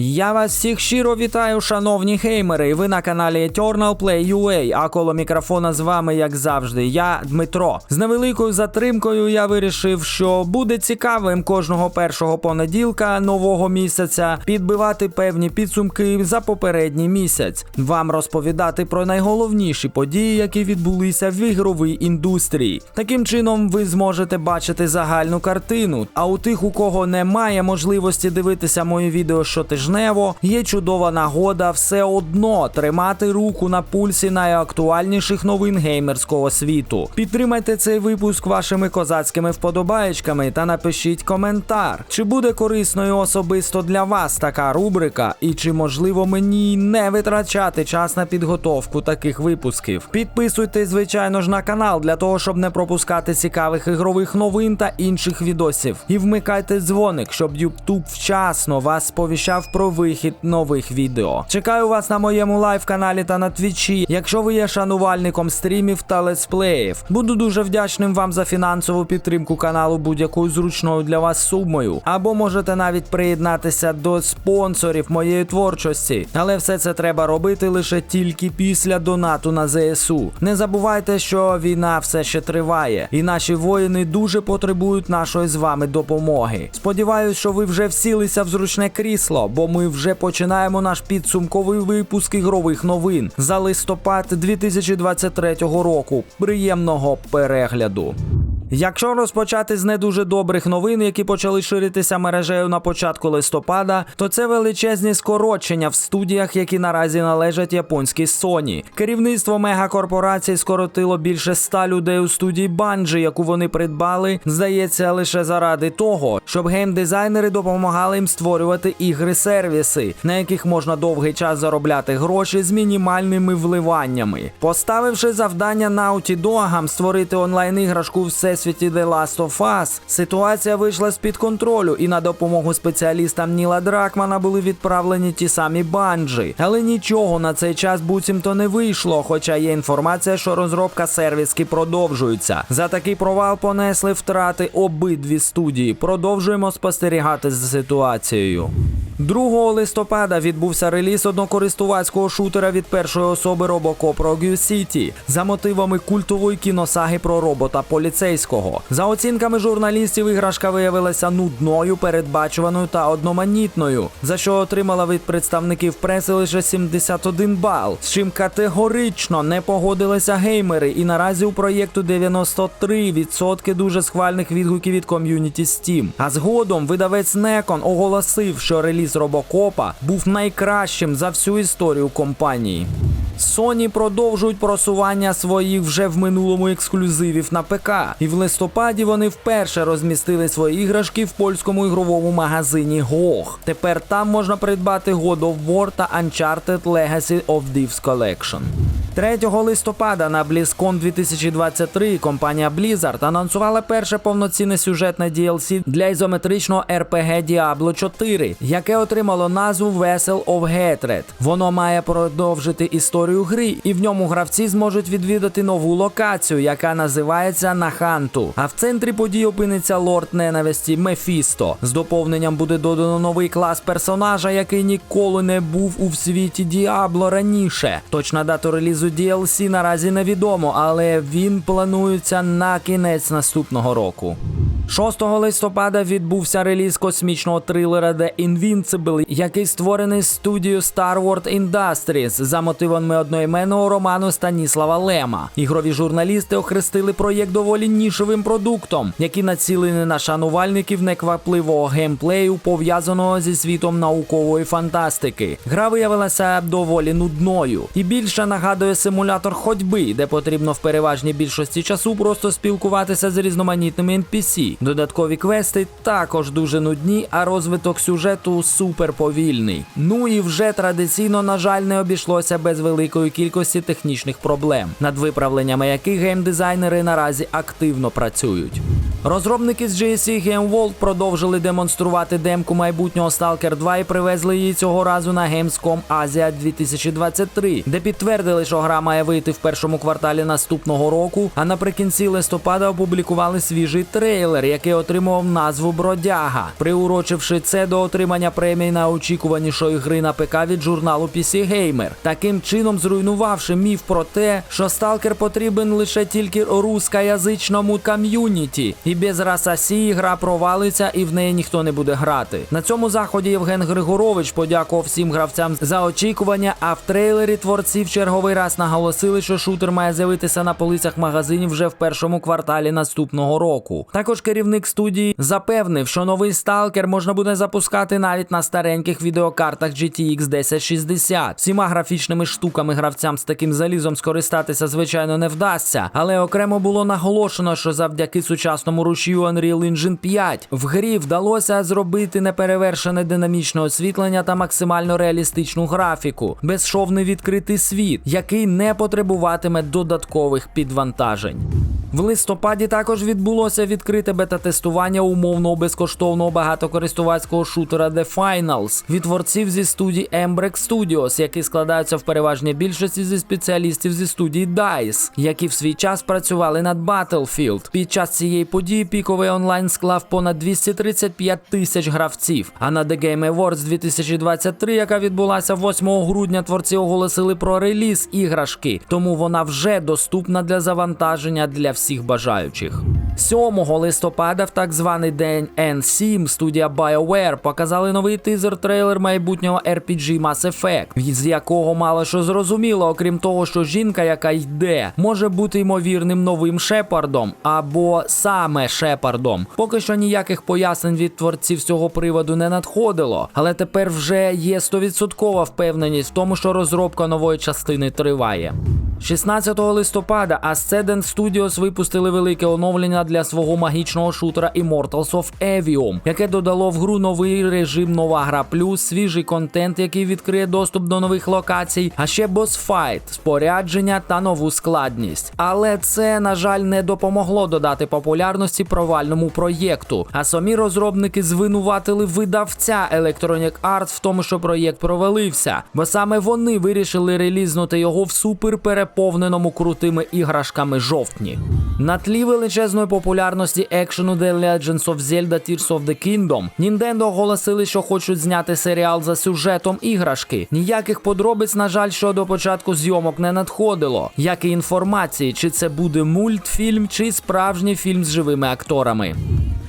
Я вас всіх щиро вітаю, шановні геймери. Ви на каналі Eternal Play UA, а коло мікрофона з вами, як завжди, я Дмитро. З невеликою затримкою я вирішив, що буде цікавим кожного першого понеділка нового місяця підбивати певні підсумки за попередній місяць, вам розповідати про найголовніші події, які відбулися в ігровій індустрії. Таким чином, ви зможете бачити загальну картину. А у тих, у кого немає можливості дивитися мої відео щотижнево, є чудова нагода все одно тримати руку на пульсі найактуальніших новин геймерського світу. Підтримайте цей випуск вашими козацькими вподобаєчками та напишіть коментар, чи буде корисною особисто для вас така рубрика, і чи можливо мені не витрачати час на підготовку таких випусків. Підписуйтесь, звичайно ж, на канал для того, щоб не пропускати цікавих ігрових новин та інших відосів. І вмикайте дзвоник, щоб YouTube вчасно вас сповіщав про вихід нових відео. Чекаю вас на моєму лайв-каналі та на твічі, якщо ви є шанувальником стрімів та летсплеїв. Буду дуже вдячним вам за фінансову підтримку каналу будь-якою зручною для вас сумою. Або можете навіть приєднатися до спонсорів моєї творчості. Але все це треба робити лише тільки після донату на ЗСУ. Не забувайте, що війна все ще триває, і наші воїни дуже потребують нашої з вами допомоги. Сподіваюсь, що ви вже всілися в зручне крісло, бо ми вже починаємо наш підсумковий випуск ігрових новин за листопад 2023 року. Приємного перегляду. Якщо розпочати з не дуже добрих новин, які почали ширитися мережею на початку листопада, то це величезні скорочення в студіях, які наразі належать японській Sony. Керівництво мегакорпорації скоротило більше ста людей у студії Bungie, яку вони придбали, здається, лише заради того, щоб геймдизайнери допомагали їм створювати ігри-сервіси, на яких можна довгий час заробляти гроші з мінімальними вливаннями. Поставивши завдання Naughty Dog створити онлайн-іграшку все всесвіті The Last of Us ситуація вийшла з-під контролю, і на допомогу спеціалістам Ніла Дракмана були відправлені ті самі банджі. Але нічого на цей час буцімто не вийшло, хоча є інформація, що розробка сервіски продовжується. За такий провал понесли втрати обидві студії. Продовжуємо спостерігати за ситуацією. 2 листопада відбувся реліз однокористувацького шутера від першої особи Robocop Rogue City за мотивами культової кіносаги про робота поліцейського. За оцінками журналістів, іграшка виявилася нудною, передбачуваною та одноманітною, за що отримала від представників преси лише 71 бал, з чим категорично не погодилися геймери. І наразі у проєкту 93% дуже схвальних відгуків від ком'юніті Steam. А згодом видавець Некон оголосив, що реліз Робокопа був найкращим за всю історію компанії. Sony продовжують просування своїх вже в минулому ексклюзивів на ПК, і в листопаді вони вперше розмістили свої іграшки в польському ігровому магазині GOG. Тепер там можна придбати God of War та Uncharted Legacy of Thieves Collection. 3 листопада на BlizzCon 2023 компанія Blizzard анонсувала перше повноцінне сюжетне DLC для ізометричного RPG Diablo 4, яке отримало назву Vessel of Hatred. Воно має продовжити історію гри, і в ньому гравці зможуть відвідати нову локацію, яка називається Наханту. А в центрі подій опиниться лорд ненависті Мефісто. З доповненням буде додано новий клас персонажа, який ніколи не був у світі Діабло раніше. Точна дата релізу DLC наразі невідомо, але він планується на кінець наступного року. 6 листопада відбувся реліз космічного трилера The Invincible, який створений студією Star Wars Industries за мотивами одноіменного роману Станіслава Лема. Ігрові журналісти охрестили проєкт доволі нішевим продуктом, який націлений на шанувальників неквапливого геймплею, пов'язаного зі світом наукової фантастики. Гра виявилася доволі нудною і більше нагадує симулятор ходьби, де потрібно в переважній більшості часу просто спілкуватися з різноманітними NPC. Додаткові квести також дуже нудні, а розвиток сюжету супер повільний. Ну і вже традиційно, на жаль, не обійшлося без великої кількості технічних проблем, над виправленнями яких геймдизайнери наразі активно працюють. Розробники з GSC Game World продовжили демонструвати демку майбутнього Stalker 2 і привезли її цього разу на Gamescom Asia 2023, де підтвердили, що гра має вийти в першому кварталі наступного року. А наприкінці листопада опублікували свіжий трейлер, який отримував назву Бродяга, приурочивши це до отримання премії на очікуванішої гри на ПК від журналу PC Gamer, таким чином зруйнувавши міф про те, що Stalker потрібен лише тільки рускоязичному ком'юніті, і без Расасії гра провалиться і в неї ніхто не буде грати. На цьому заході Євген Григорович подякував всім гравцям за очікування. А в трейлері творці в черговий раз наголосили, що шутер має з'явитися на полицях магазинів вже в першому кварталі наступного року. Також керівник студії запевнив, що новий сталкер можна буде запускати навіть на стареньких відеокартах GTX 1060. Всіма графічними штуками гравцям з таким залізом скористатися звичайно не вдасться, але окремо було наголошено, що завдяки сучасному рушію Unreal Engine 5 в грі вдалося зробити неперевершене динамічне освітлення та максимально реалістичну графіку, безшовний відкритий світ, який не потребуватиме додаткових підвантажень. В листопаді також відбулося відкрите бета-тестування умовного безкоштовного багатокористувацького шутера The Finals від творців зі студії Embrek Studios, які складаються в переважній більшості зі спеціалістів зі студії DICE, які в свій час працювали над Battlefield. Під час цієї події піковий онлайн склав понад 235 тисяч гравців. А на The Game Awards 2023, яка відбулася 8 грудня, творці оголосили про реліз іграшки, тому вона вже доступна для завантаження для всіх бажаючих. 7 листопада, в так званий день N7, студія BioWare показали новий тизер-трейлер майбутнього RPG Mass Effect, з якого мало що зрозуміло, окрім того, що жінка, яка йде, може бути ймовірним новим Шепардом або саме Шепардом. Поки що ніяких пояснень від творців цього приводу не надходило, але тепер вже є 100% впевненість в тому, що розробка нової частини триває. 16 листопада Ascendant Studios випустили велике оновлення для свого магічного шутера Immortals of Evium, яке додало в гру новий режим Нова Гра Плюс, свіжий контент, який відкриє доступ до нових локацій, а ще босфайт, спорядження та нову складність. Але це, на жаль, не допомогло додати популярності провальному проєкту. А самі розробники звинуватили видавця Electronic Arts в тому, що проєкт провалився, бо саме вони вирішили релізнути його в супер переповненому крутими іграшками жовтні. На тлі величезної популярності екшену The Legends of Zelda Tears of the Kingdom, Nintendo оголосили, що хочуть зняти серіал за сюжетом іграшки. Ніяких подробиць, на жаль, щодо початку зйомок не надходило, як і інформації, чи це буде мультфільм, чи справжній фільм з живими акторами.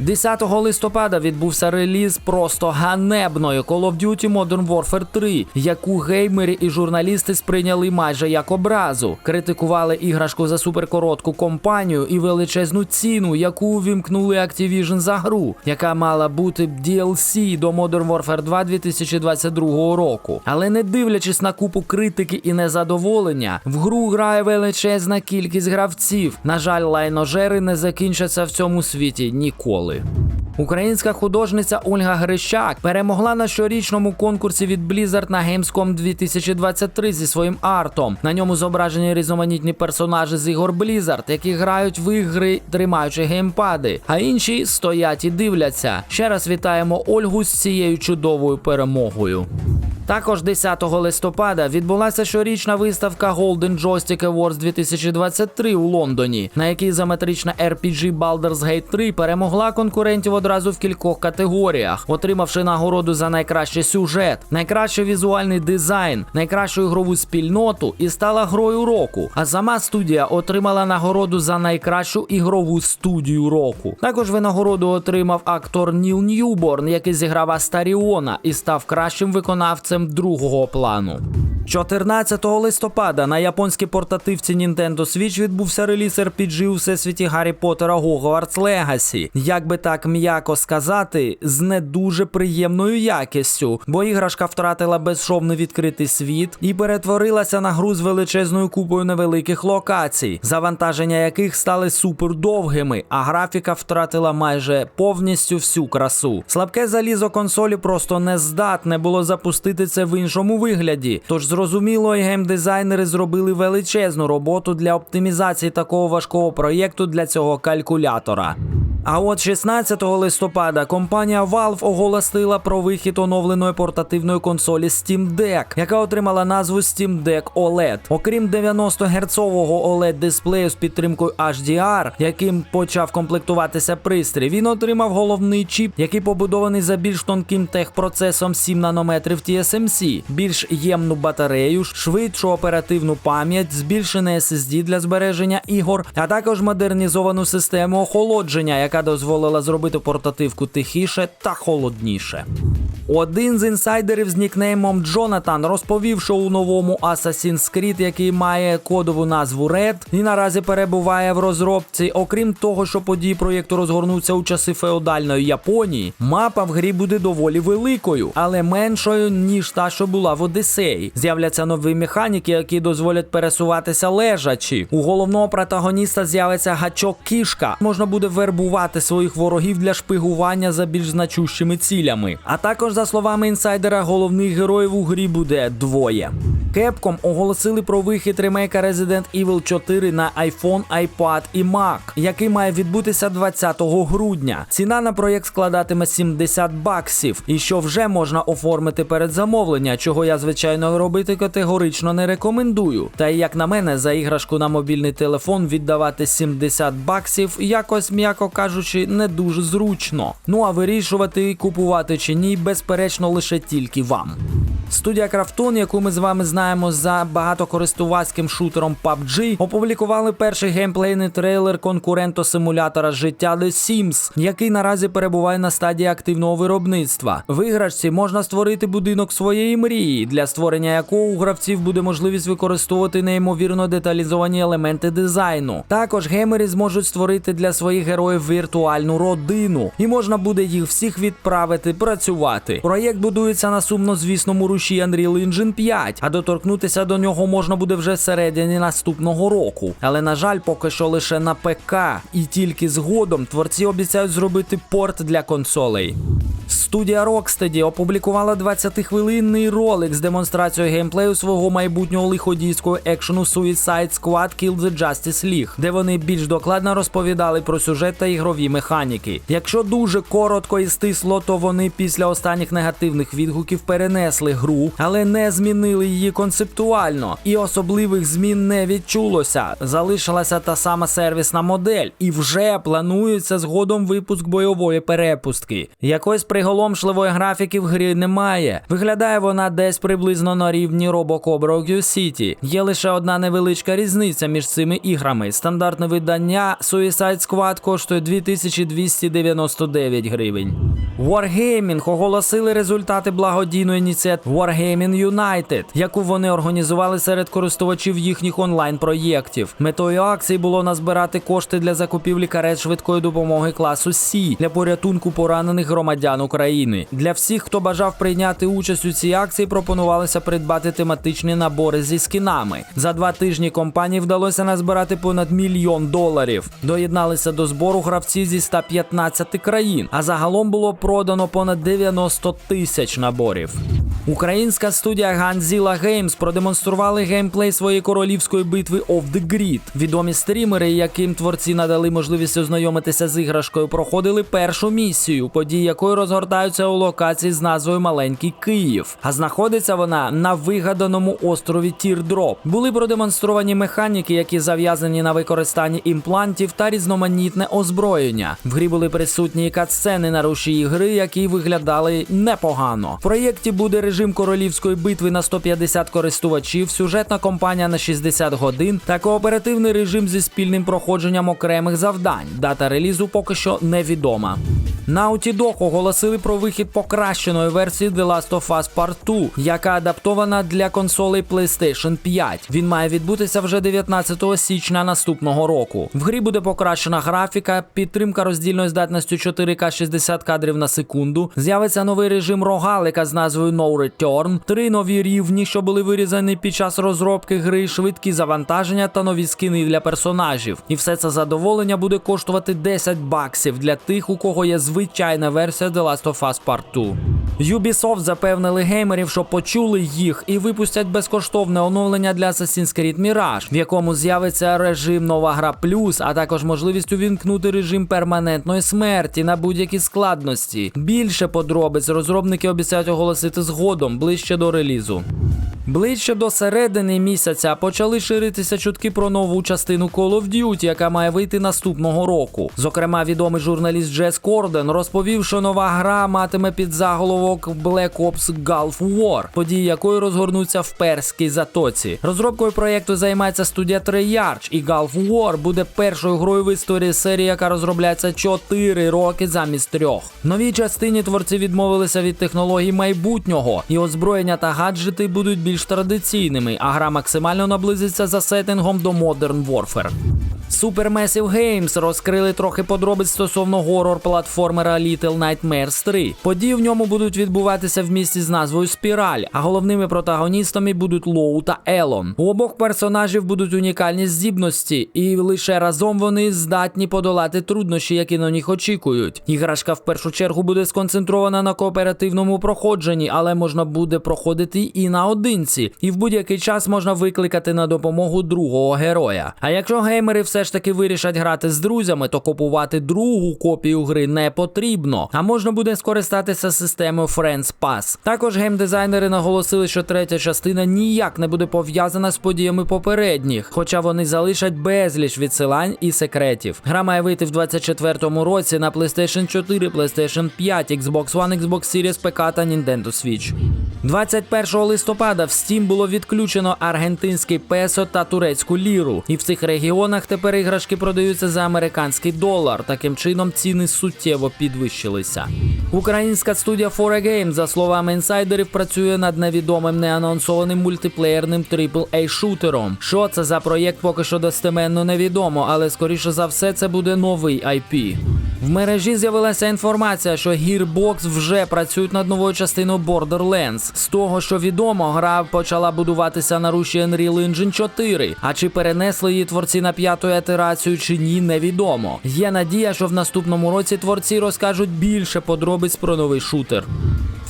10 листопада відбувся реліз просто ганебної Call of Duty Modern Warfare 3, яку геймери і журналісти сприйняли майже як образу. Критикували іграшку за суперкоротку компанію і величезну ціну, яку увімкнули Activision за гру, яка мала бути DLC до Modern Warfare 2 2022 року. Але не дивлячись на купу критики і незадоволення, в гру грає величезна кількість гравців. На жаль, лайножери не закінчаться в цьому світі ніколи. Українська художниця Ольга Грищак перемогла на щорічному конкурсі від Blizzard на Gamescom 2023 зі своїм артом. На ньому зображені різноманітні персонажі з ігор Blizzard, які грають в ігри, тримаючи геймпади, а інші стоять і дивляться. Ще раз вітаємо Ольгу з цією чудовою перемогою. Також 10 листопада відбулася щорічна виставка Golden Joystick Awards 2023 у Лондоні, на якій ізометрична RPG Baldur's Gate 3 перемогла конкурентів одразу в кількох категоріях, отримавши нагороду за найкращий сюжет, найкращий візуальний дизайн, найкращу ігрову спільноту і стала грою року. А сама студія отримала нагороду за найкращу ігрову студію року. Також винагороду отримав актор Ніл Ньюборн, який зіграв Астаріона і став кращим виконавцем другого плану. 14 листопада на японській портативці Nintendo Switch відбувся реліз RPG у всесвіті Гаррі Поттера Hogwarts Legacy. Як би так м'яко сказати, з не дуже приємною якістю, бо іграшка втратила безшовний відкритий світ і перетворилася на гру з величезною купою невеликих локацій, завантаження яких стали супер довгими, а графіка втратила майже повністю всю красу. Слабке залізо консолі просто не здатне було запустити це в іншому вигляді. Тож зрозуміло, і геймдизайнери зробили величезну роботу для оптимізації такого важкого проєкту для цього калькулятора. А от 16 листопада компанія Valve оголосила про вихід оновленої портативної консолі Steam Deck, яка отримала назву Steam Deck OLED. Окрім 90 герцового OLED дисплею з підтримкою HDR, яким почав комплектуватися пристрій, він отримав головний чіп, який побудований за більш тонким техпроцесом 7 нанометрів TSMC, більш ємну батарею, швидшу оперативну пам'ять, збільшене SSD для збереження ігор, а також модернізовану систему охолодження, яка дозволила зробити портативку тихіше та холодніше. Один з інсайдерів з нікнеймом Джонатан розповів, що у новому Assassin's Creed, який має кодову назву Red, і наразі перебуває в розробці. Окрім того, що події проєкту розгорнуться у часи феодальної Японії, мапа в грі буде доволі великою, але меншою ніж та, що була в Одіссеї. З'являться нові механіки, які дозволять пересуватися лежачі. У головного протагоніста з'явиться гачок кішка. Можна буде вербувати своїх ворогів для шпигування за більш значущими цілями. А також, за словами інсайдера, головних героїв у грі буде двоє. Capcom оголосили про вихід ремейка Resident Evil 4 на iPhone, iPad і Mac, який має відбутися 20 грудня. Ціна на проєкт складатиме 70 баксів, і що вже можна оформити перед замовлення, чого я звичайно робити категорично не рекомендую. Та як на мене, за іграшку на мобільний телефон віддавати 70 баксів, якось, м'яко кажучи, не дуже зручно. Ну а вирішувати, купувати чи ні, безперечно, лише тільки вам. Студія Крафтон, яку ми з вами знаємо за багатокористувацьким шутером PUBG, опублікували перший геймплейний трейлер конкуренту симулятора життя The Sims, який наразі перебуває на стадії активного виробництва. В можна створити будинок своєї мрії, для створення якого у гравців буде можливість використовувати неймовірно деталізовані елементи дизайну. Також геймери зможуть створити для своїх героїв віртуальну родину, і можна буде їх всіх відправити працювати. Проєкт будується на сумнозвісному руші Unreal Engine 5, а доторкнутися до нього можна буде вже всередині наступного року. Але на жаль, поки що лише на ПК, і тільки згодом творці обіцяють зробити порт для консолей. Студія Rocksteady опублікувала 20-хвилинний ролик з демонстрацією геймплею свого майбутнього лиходійського екшену Suicide Squad Kill the Justice League, де вони більш докладно розповідали про сюжет та ігрові механіки. Якщо дуже коротко і стисло, то вони після останніх негативних відгуків перенесли гру, але не змінили її концептуально, і особливих змін не відчулося. Залишилася та сама сервісна модель, і вже планується згодом випуск бойової перепустки. Якось приголомшливої графіки в грі немає. Виглядає вона десь приблизно на рівні Robocop Rogue City. Є лише одна невеличка різниця між цими іграми. Стандартне видання Suicide Squad коштує 2299 гривень. Wargaming оголосили результати благодійної ініціативи Wargaming United, яку вони організували серед користувачів їхніх онлайн-проєктів. Метою акції було назбирати кошти для закупівлі карет швидкої допомоги класу Сі для порятунку поранених громадян України. Для всіх, хто бажав прийняти участь у цій акції, пропонувалося придбати тематичні набори зі скінами. За два тижні компанії вдалося назбирати понад мільйон доларів. Доєдналися до збору гравці зі 115 країн, а загалом було продано понад 90 тисяч наборів. Українська студія Ganzilla Games продемонстрували геймплей своєї королівської битви Off the Grid. Відомі стрімери, яким творці надали можливість ознайомитися з іграшкою, проходили першу місію, події якої розгортаються у локації з назвою Маленький Київ. А знаходиться вона на вигаданому острові Тірдроп. Були продемонстровані механіки, які зав'язані на використанні імплантів та різноманітне озброєння. В грі були присутні і катсцени на рушії гри, які виглядали непогано. В проєкті буде режим королівської битви на 150 користувачів, сюжетна кампанія на 60 годин та кооперативний режим зі спільним проходженням окремих завдань. Дата релізу поки що невідома. Naughty Dog оголосили про вихід покращеної версії The Last of Us Part 2, яка адаптована для консолей PlayStation 5. Він має відбутися вже 19 січня наступного року. В грі буде покращена графіка, підтримка роздільною здатністю 4К 60 кадрів на секунду. З'явиться новий режим рогалика з назвою No Return, три нові рівні, що були вирізані під час розробки гри, швидкі завантаження та нові скини для персонажів. І все це задоволення буде коштувати 10 баксів для тих, у кого є звичайна версія The Last of Us Part 2. Ubisoft запевнили геймерів, що почули їх і випустять безкоштовне оновлення для Assassin's Creed Mirage, в якому з'явиться режим Нова гра плюс, а також можливість увімкнути режим перманентної смерті на будь-які складності. Більше подробиць розробники обіцяють оголосити згодом ближче до релізу. Ближче до середини місяця почали ширитися чутки про нову частину Call of Duty, яка має вийти наступного року. Зокрема, відомий журналіст Джес Корден розповів, що нова гра матиме під заголовок Black Ops Gulf War, події якої розгорнуться в перській затоці. Розробкою проєкту займається студія Treyarch, і Gulf War буде першою грою в історії серії, яка розробляється 4 роки замість трьох. Новій частині творці відмовилися від технологій майбутнього, і озброєння та гаджети будуть більш традиційними, а гра максимально наблизиться за сеттингом до Modern Warfare. Supermassive Games розкрили трохи подробиць стосовно горор-платформера Little Nightmares 3. Події в ньому будуть відбуватися в місті з назвою Спіраль, а головними протагоністами будуть Лоу та Елон. У обох персонажів будуть унікальні здібності, і лише разом вони здатні подолати труднощі, які на них очікують. Іграшка в першу чергу буде сконцентрована на кооперативному проходженні, але можна буде проходити і наодинці, і в будь-який час можна викликати на допомогу другого героя. А якщо геймери все ж таки вирішать грати з друзями, то купувати другу копію гри не потрібно, а можна буде скористатися системою Friends Pass. Також геймдизайнери наголосили, що третя частина ніяк не буде пов'язана з подіями попередніх, хоча вони залишать безліч відсилань і секретів. Гра має вийти в 24-му році на PlayStation 4, PlayStation 5, Xbox One, Xbox Series, ПК та Nintendo Switch. 21 листопада в Steam було відключено аргентинський песо та турецьку ліру, і в цих регіонах тепер іграшки продаються за американський долар. Таким чином ціни суттєво підвищилися. Українська студія 4 Games, за словами інсайдерів, працює над невідомим неанонсованим мультиплеєрним aaa шутером. Що це за проєкт, поки що достеменно невідомо, але скоріше за все це буде новий IP. В мережі з'явилася інформація, що Gearbox вже працюють над новою частиною Borderlands. З того, що відомо, гра почала будуватися на руші Unreal Engine 4. А чи перенесли її творці на п'яту ітерацію чи ні, невідомо. Є надія, що в наступному році творці розкажуть більше подробиць про новий шутер.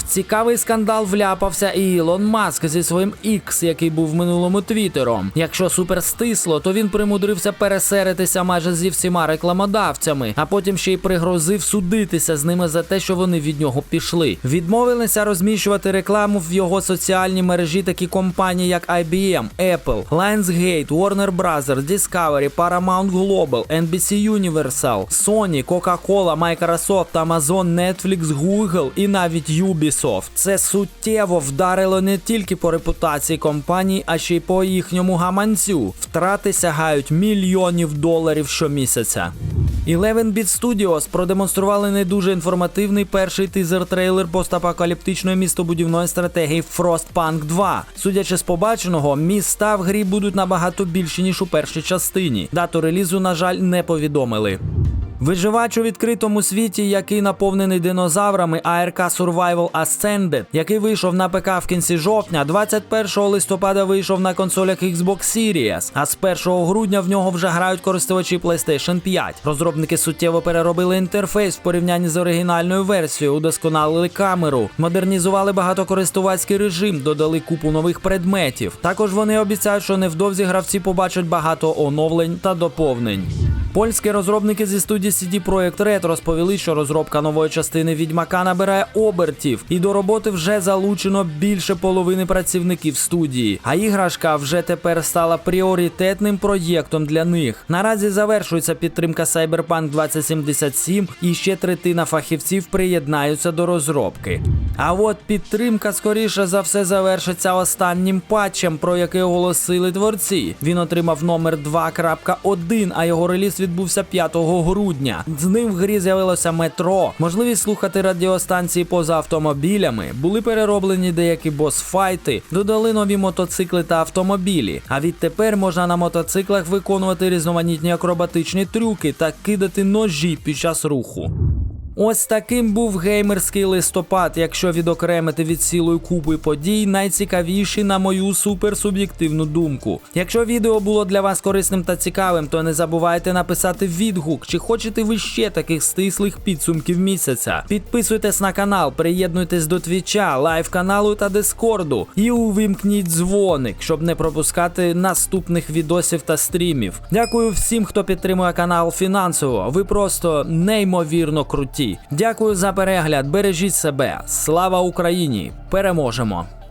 Цікавий скандал вляпався і Ілон Маск зі своїм X, який був минулому твіттером. Якщо супер стисло, то він примудрився пересеритися майже зі всіма рекламодавцями, а потім ще й пригрозив судитися з ними за те, що вони від нього пішли. Відмовилися розміщувати рекламу в його соціальній мережі такі компанії, як IBM, Apple, Lionsgate, Warner Bros., Discovery, Paramount Global, NBC Universal, Sony, Coca-Cola, Microsoft, Amazon, Netflix, Google і навіть Ubisoft. Це суттєво вдарило не тільки по репутації компаній, а ще й по їхньому гаманцю. Втрати сягають мільйонів доларів щомісяця. 11-Bit Studios продемонстрували не дуже інформативний перший тизер-трейлер постапокаліптичної містобудівної стратегії Frostpunk 2. Судячи з побаченого, міста в грі будуть набагато більші, ніж у першій частині. Дату релізу, на жаль, не повідомили. Виживач у відкритому світі, який наповнений динозаврами ARK Survival Ascended, який вийшов на ПК в кінці жовтня, 21 листопада вийшов на консолях Xbox Series, а з 1 грудня в нього вже грають користувачі PlayStation 5. Розробники суттєво переробили інтерфейс в порівнянні з оригінальною версією, удосконалили камеру, модернізували багатокористувацький режим, додали купу нових предметів. Також вони обіцяють, що невдовзі гравці побачать багато оновлень та доповнень. Польські розробники зі студії CD Projekt Red розповіли, що розробка нової частини відьмака набирає обертів, і до роботи вже залучено більше половини працівників студії. А іграшка вже тепер стала пріоритетним проєктом для них. Наразі завершується підтримка Cyberpunk 2077 і ще третина фахівців приєднаються до розробки. А от підтримка скоріше за все завершиться останнім патчем, про який оголосили творці. Він отримав номер 2.1, а його реліз відбувся 5 грудня. З ним в грі з'явилося метро, можливість слухати радіостанції поза автомобілями, були перероблені деякі босфайти, додали нові мотоцикли та автомобілі. А відтепер можна на мотоциклах виконувати різноманітні акробатичні трюки та кидати ножі під час руху. Ось таким був геймерський листопад, якщо відокремити від цілої купи подій, найцікавіші на мою суперсуб'єктивну думку. Якщо відео було для вас корисним та цікавим, то не забувайте написати відгук, чи хочете ви ще таких стислих підсумків місяця. Підписуйтесь на канал, приєднуйтесь до твіча, лайв каналу та дискорду і увімкніть дзвоник, щоб не пропускати наступних відосів та стрімів. Дякую всім, хто підтримує канал фінансово. Ви просто неймовірно круті. Дякую за перегляд. Бережіть себе. Слава Україні! Переможемо!